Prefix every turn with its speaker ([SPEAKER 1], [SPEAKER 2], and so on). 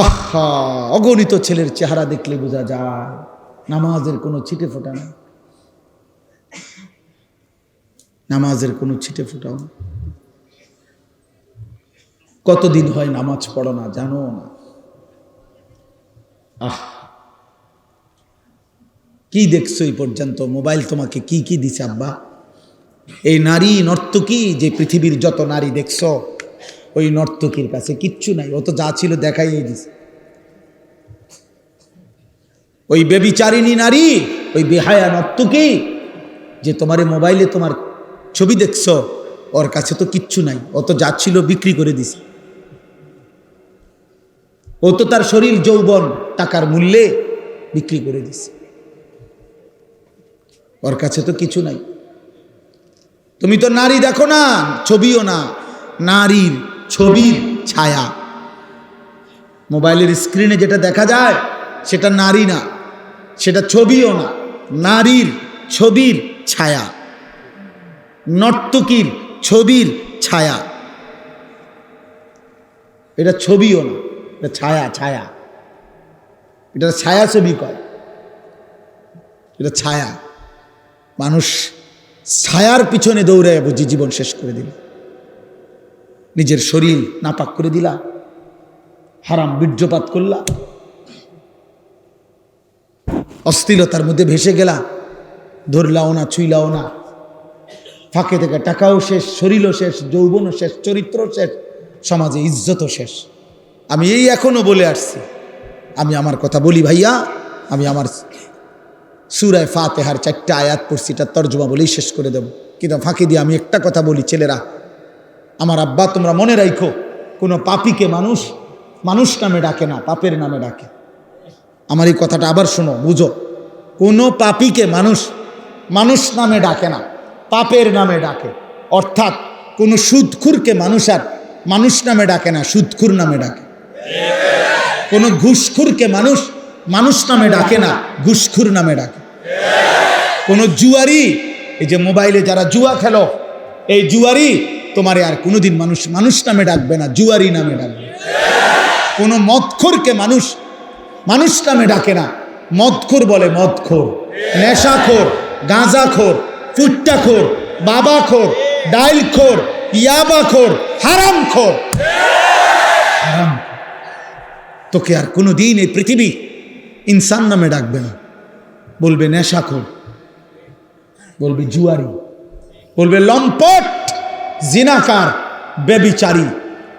[SPEAKER 1] আহা, অগণিত ছেলের চেহারা দেখলে বোঝা যায়, নামাজের কোনো ছিটে ফোটা নেই নামাজের কোনো ছিটে ফোটাও। কতদিন হয় নামাজ পড়ো না, জানো না? আহ, কি দেখছ এই পর্যন্ত? মোবাইল তোমাকে কি কি দিছে আব্বা? এই নারী নর্তকী যে পৃথিবীর যত নারী দেখছ ওই নর্তকীর কাছে, কিচ্ছু নাই, ও তো যা ছিল দেখাই দিছে। ওই বেবিচারিণী নারী, ওই বেহায়া নর্তকী, যে তোমার মোবাইলে তোমার ছবি দেখছ, ওর কাছে তো কিচ্ছু নাই, ও তো যা ছিল বিক্রি করে দিছে। ও তো তার শরীর, যৌবন, টাকার মূল্যে বিক্রি করে দিছে। ওর কাছে তো কিছু নাই। তুমি তো নারী দেখো না, ছবিও না, নারীর ছবির ছায়া। মোবাইলের স্ক্রিনে যেটা দেখা যায়, সেটা নারী না, সেটা ছবিও না, নারীর ছবির ছায়া, নর্তকীর ছবির ছায়া। এটা ছবিও না, এটা ছায়া ছায়া। এটা ছায়া ছবি কয়। এটা ছায়া। মানুষ ছায়ার পিছনে দৌড়ায় বুঝি জীবন শেষ করে দিল। নিজের শরীর নাপাক করে দিলা, হারাম বীর্যপাত করলা, অস্থিরতার মধ্যে ভেসে গেলা, ধরলাও না, ছুইলাও না। ফাঁকে থেকে টাকাও শেষ, শরীরও শেষ, যৌবনও শেষ চরিত্র শেষ, সমাজে ইজ্জতও শেষ। আমি এই এখনও বলে আসছি। আমি আমার কথা বলি ভাইয়া, আমি আমার সুরায় ফাতেহার চারটা আয়াত পড়ছি এটা তর্জমা বলেই শেষ করে দেব। কিন্তু ফাঁকি দিয়ে আমি একটা কথা বলি, ছেলেরা আমার আব্বা, তোমরা মনে রাখো কোনো পাপিকে মানুষ মানুষ নামে ডাকে না, পাপের নামে ডাকে। আমার এই কথাটা আবার শোনো, বুঝো। কোনো পাপিকে মানুষ মানুষ নামে ডাকে না, পাপের নামে ডাকে। অর্থাৎ কোনো সুদখুরকে মানুষ আর মানুষ নামে ডাকে না, সুদখুর নামে ডাকে। কোনো ঘুষখুরকে মানুষ মানুষ নামে ডাকে না, ঘুষখুর নামে ডাকে। কোনো জুয়ারি, এই যে মোবাইলে যারা জুয়া খেলো, এই জুয়ারি তোমারে আর কোনোদিন মানুষ মানুষ নামে ডাকবে না, জুয়ারি নামে ডাকবে। কোনো মদখোরকে মানুষ মানুষ নামে ডাকে না। মদখোর বলে মদখোর, নেশাখোর, গাঁজাখোর, ফুট্টাখোর, বাবাখোর, ডাইলখোর, ইয়াবাখোর, হারামখোর। হারাম। তোকে আর কোনো দিন এই পৃথিবী ইনসান নামে ডাকবে না। বলবে নেশাখোর, বলবে জুয়ারি, বলবে লম্পট। জিনাকার বেবিচারী।